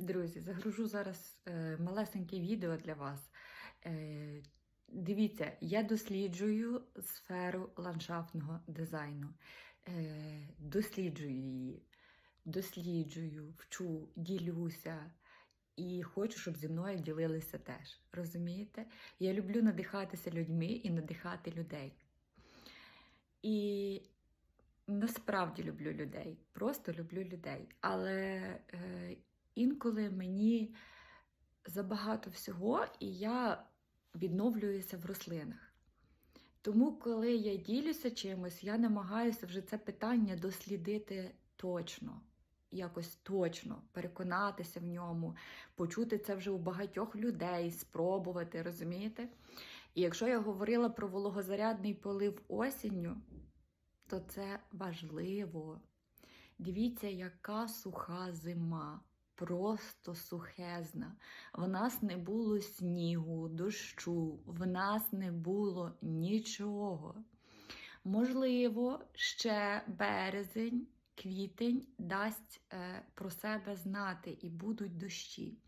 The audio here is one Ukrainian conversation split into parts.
Друзі, загружу зараз е, малесеньке відео для вас. Е, дивіться, я досліджую сферу ландшафтного дизайну. Е, досліджую її, досліджую, вчу, ділюся. І хочу, щоб зі мною ділилися теж. Розумієте? Я люблю надихатися людьми і надихати людей. І насправді люблю людей, просто люблю людей. Але інколи мені забагато всього, і я відновлююся в рослинах. Тому, коли я ділюся чимось, я намагаюся вже це питання дослідити точно, якось точно, переконатися в ньому, почути це вже у багатьох людей, спробувати, розумієте? І якщо я говорила про вологозарядний полив осінню, то це важливо. Дивіться, яка суха зима, просто сухезна. В нас не було снігу, дощу, в нас не було нічого. Можливо, ще березень, квітень дасть е, про себе знати і будуть дощі.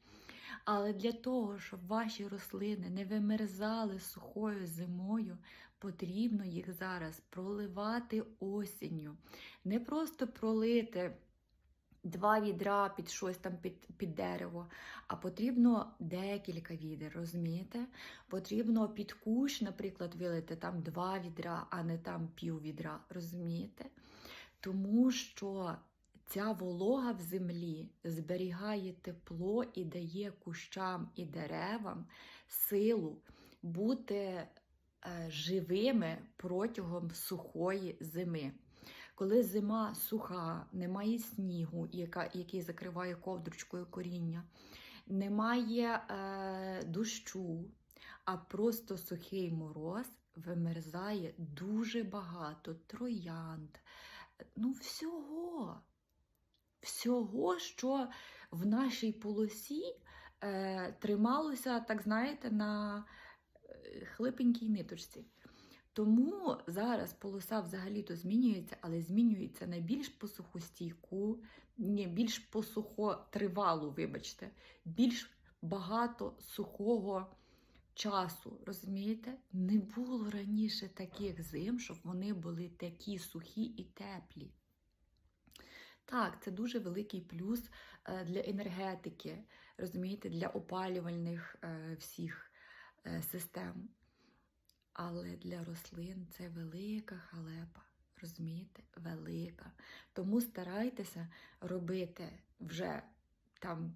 Але для того, щоб ваші рослини не вимерзали сухою зимою, потрібно їх зараз проливати осінню. Не просто пролити два відра під щось там під, під дерево, а потрібно декілька відер, розумієте? Потрібно під кущ, наприклад, вилити там два відра, а не там пів відра, розумієте? Тому що ця волога в землі зберігає тепло і дає кущам і деревам силу бути е, живими протягом сухої зими. Коли зима суха, немає снігу, яка, який закриває ковдручкою коріння, немає е, дощу, а просто сухий мороз вимерзає дуже багато троянд, ну всього. Всього, що в нашій полосі е, трималося, так знаєте, на е, хлипенькій ниточці. Тому зараз полоса взагалі-то змінюється, але змінюється на більш посухостійку, ні, більш посухотривалу, вибачте, більш багато сухого часу. Розумієте? Не було раніше таких зим, щоб вони були такі сухі і теплі. Так, це дуже великий плюс е, для енергетики, розумієте, для опалювальних е, всіх е, систем. Але для рослин це велика халепа. Розумієте? Велика. Тому старайтеся робити вже там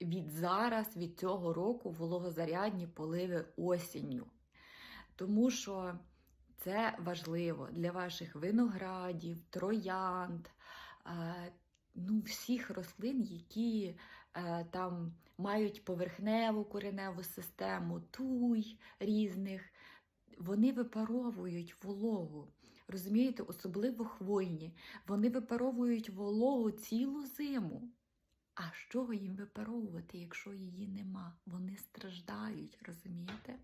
від зараз, від цього року вологозарядні поливи осінню. Тому що це важливо для ваших виноградів, троянд, е, ну, всіх рослин, які е, там мають поверхневу кореневу систему, туй різних вони випаровують вологу. Розумієте, особливо хвойні. Вони випаровують вологу цілу зиму. А з чого їм випаровувати, якщо її нема? Вони страждають, розумієте?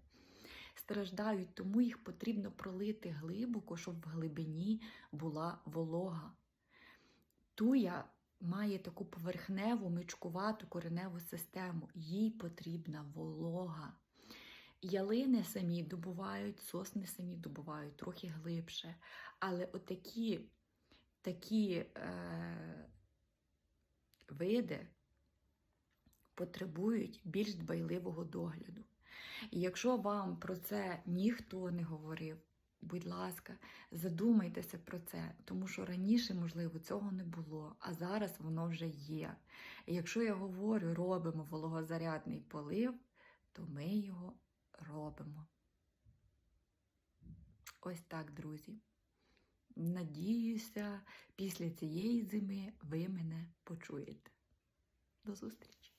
Страждають, тому їх потрібно пролити глибоко, щоб в глибині була волога. Туя має таку поверхневу, мичкувату кореневу систему. Їй потрібна волога. Ялини самі добувають, сосни самі добувають трохи глибше. Але отакі такі е, види потребують більш дбайливого догляду. І якщо вам про це ніхто не говорив, будь ласка, задумайтеся про це, тому що раніше, можливо, цього не було, а зараз воно вже є. І якщо я говорю, робимо вологозарядний полив, то ми його робимо. Ось так, друзі. Надіюся, після цієї зими ви мене почуєте. До зустрічі!